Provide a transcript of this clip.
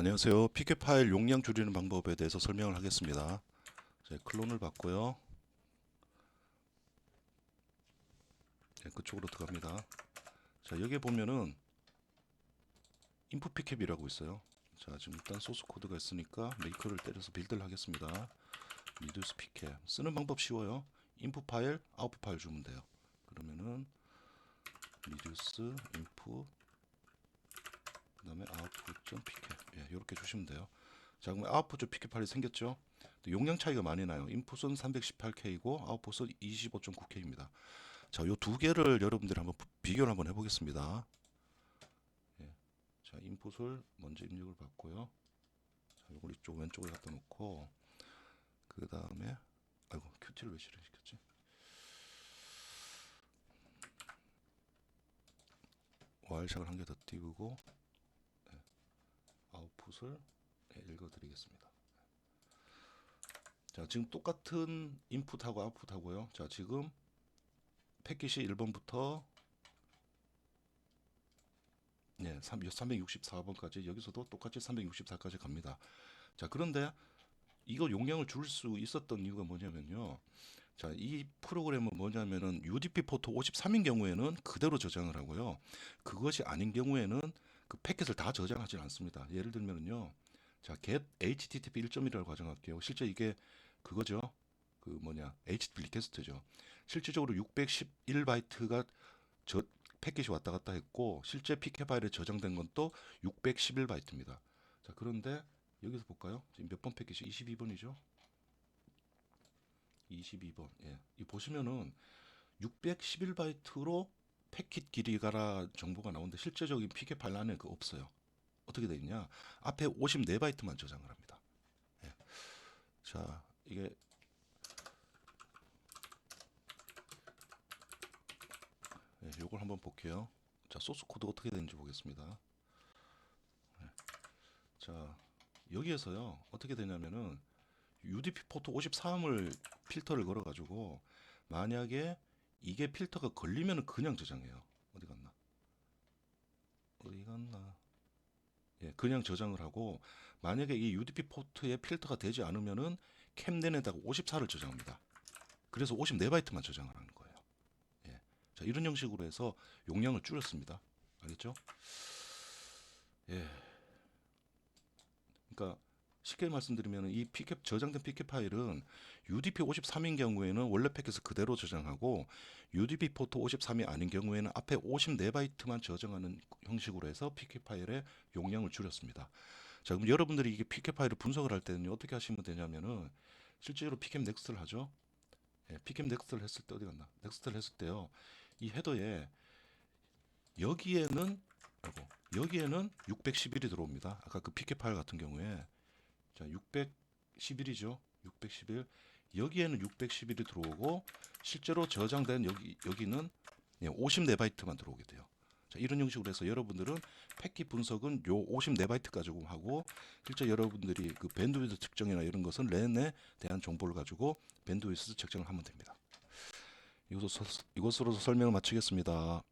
안녕하세요. PK 파일 용량 줄이는 방법에 대해서 설명을 하겠습니다. 자, 클론을 받고요. 네, 그쪽으로 들어갑니다. 자, 여기에 보면은 인풋 PK이라고 있어요. 자, 지금 일단 소스 코드가 있으니까 메이커를 때려서 빌드를 하겠습니다. 리듀스 PK 쓰는 방법 쉬워요. 인풋 파일, 아웃풋 파일 주면 돼요. 그러면은 리듀스 인풋 그다음에 예, 이렇게 주시면 돼요. 자, 그럼 output.pk 파일이 생겼죠? 또 용량 차이가 많이 나요. 인풋은 318K이고 아웃풋은 25.9K입니다. 자, 요 두 개를 여러분들이 한번 비교를 한번 해보겠습니다. 예. 자, 인풋을 먼저 입력을 받고요. 자, 요걸 이쪽 왼쪽에 갖다 놓고 그 다음에 아이고 큐티를 왜 실행시켰지? 와일샥을 한 개 더 띄우고 예, 읽어드리겠습니다. 자, 지금 똑같은 인풋하고 아웃풋하고요. 자, 지금 패킷이 1번부터 예, 364번까지 여기서도 똑같이 364까지 갑니다. 자, 그런데 이거 용량을 줄 수 있었던 이유가 뭐냐면요. 자, 이 프로그램은 뭐냐면은 UDP 포트 53인 경우에는 그대로 저장을 하고요. 그것이 아닌 경우에는 그 패킷을 다 저장하지 않습니다. 예를 들면은요. 자, get http 1.1이라고 가정할게요. 실제 이게 그거죠. 그 뭐냐? http 리퀘스트죠. 실질적으로 611바이트가 저 패킷이 왔다 갔다 했고 실제 PK 파일에 저장된 건 또 611바이트입니다. 자, 그런데 여기서 볼까요? 지금 몇 번 패킷이 22번이죠. 22번. 예. 이 보시면은 611바이트로 패킷 길이 가라 정보가 나오는데 실제적인 파일 안에 그 없어요. 어떻게 돼 있냐? 앞에 54바이트만 저장을 합니다. 예. 자, 이게 예, 요걸 한번 볼게요. 자, 소스 코드 어떻게 되는지 보겠습니다. 예. 자, 여기에서요. 어떻게 되냐면은 UDP 포트 53을 필터를 걸어 가지고 만약에 이게 필터가 걸리면은 그냥 저장해요. 어디 갔나? 어디 갔나? 예, 그냥 저장을 하고 만약에 이 UDP 포트에 필터가 되지 않으면은 캠덴에다가 54를 저장합니다. 그래서 54바이트만 저장을 하는 거예요. 예. 자, 이런 형식으로 해서 용량을 줄였습니다. 알겠죠? 예. 그러니까 쉽게 말씀드리면 이 PK 저장된 PK 파일은 UDP 53인 경우에는 원래 패킷을 그대로 저장하고 UDP 포트 53이 아닌 경우에는 앞에 54바이트만 저장하는 형식으로 해서 PK 파일의 용량을 줄였습니다. 자, 그럼 여러분들이 이게 PK 파일을 분석을 할 때는 어떻게 하시면 되냐면은 실제로 PKM 넥스트를 하죠. 예, PKM 넥스트를 했을 때 어디 갔나? 넥스트를 했을 때요. 이 헤더에 여기에는 여기에는 611이 들어옵니다. 아까 그 PK 파일 같은 경우에 자, 611이죠. 611. 여기에는 611이 들어오고 실제로 저장된 여기 여기는 54바이트만 들어오게 돼요. 자, 이런 형식으로 해서 여러분들은 패킷 분석은 요 54바이트 가지고 하고 실제 여러분들이 그 밴드위드 측정이나 이런 것은 랜에 대한 정보를 가지고 밴드위드 측정을 하면 됩니다. 이것으로, 이것으로 설명을 마치겠습니다.